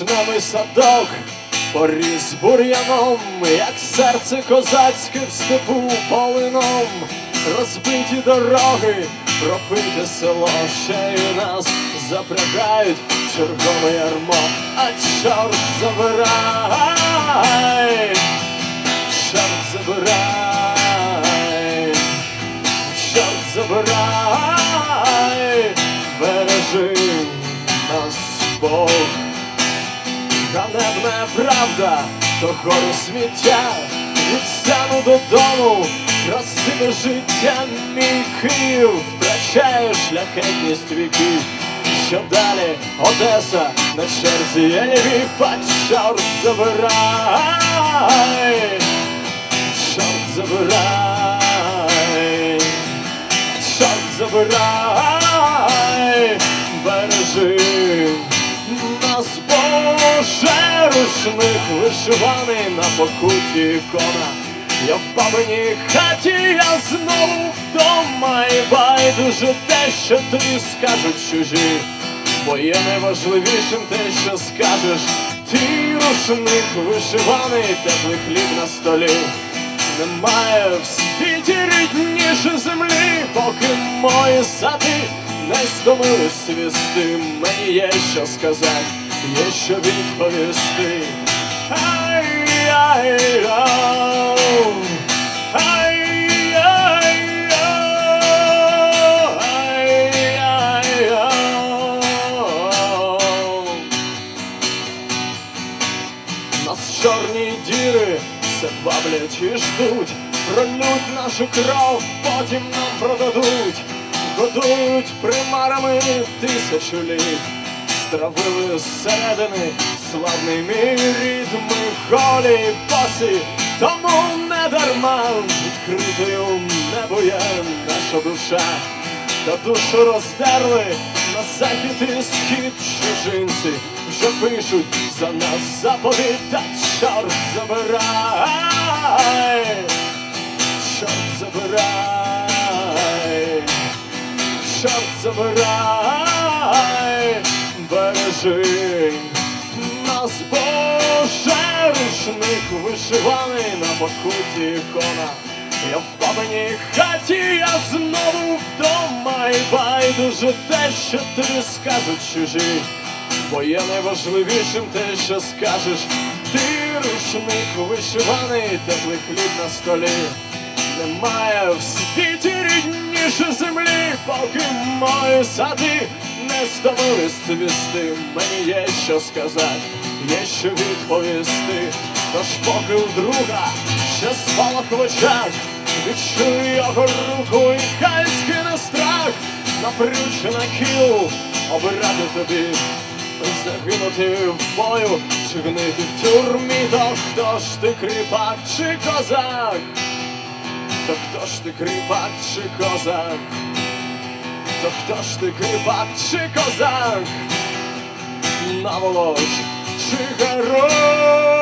вишневий садок, поріс бур'яном, як серце козацьке в степу полином, розбиті дороги, пропите село, ще й нас запрягають чергове ярмо, а чорт забирай, чорт забирай, чорт забирай, бережи нас Бог. Ганебна правда, то гору сміття, відстану додому, красиве життя, мій Київ. Втрачає шляхетність віків. Що далі? Одеса на черзі є Львів, а чорт забирай, чорт забирай, чорт забирай, бережи Боже, рушник вишиваний на покуті ікона. Я в бабиній хаті, я знову вдома і байдуже те, що тобі скажуть чужі, бо є найважливішим те, що скажеш. Ти рушник вишиваний, теплий хліб на столі. Немає в світі рідніше землі, поки мої сади не стомили свісти. Мені є що сказати, є що відповісти. Нас чорні діри все баблять і ждуть, пролють нашу кров, потім нам продадуть, годують примарами тисячу літ, стравили зсередини. Славний мій рід, голі босі, тому не дарма відкритою небо є наша душа. Та душу роздерли на захід і схід чужинці, вже пишуть за нас заповідь, та чорт забирай, чорт забирай, чорт забирай, бережи нас, Боже, рушник вишиваний на покуті ікона. Я в бабиній хаті, я знову вдома і байдуже те, що тобі скажуть чужі, бо є найважливішим те, що скажеш. Ти рушник вишиваний, теплий хліб на столі. Немає в світі рідніше землі, поки мої сади не стомились цвісти. Мені є що сказати, є що відповісти. Тож поки у друга ще спалах в очах, відчуй його руку і хай скине страх, напрюче на кіл, обирати тобі. Загинути в бою, чи гнити в тюрмі, то хто ж ти кріпак чи козак? То хто ж ти кріпак чи козак? То хто ж ти кріпак чи козак? Наволоч чи герой?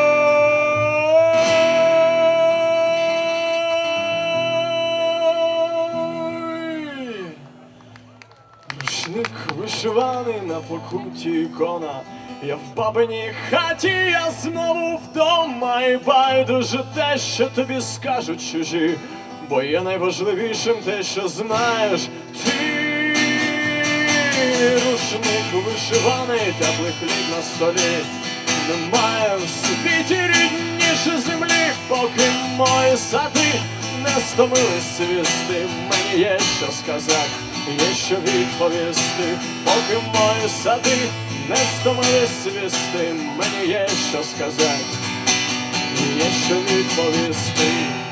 Вишиваний на покуті ікона. Я в бабиній хаті, я знову вдома і байдуже те, що тобі скажуть чужі, бо є найважливішим те, що знаєш ти. Рушник вишиваний, теплий хліб на столі. Немає в світі рідніше землі, поки мої сади не стомились свісти. Мені є що сказати, є що відповісти, поки мої сади не стомились свісти. Мені є що сказати, є що відповісти.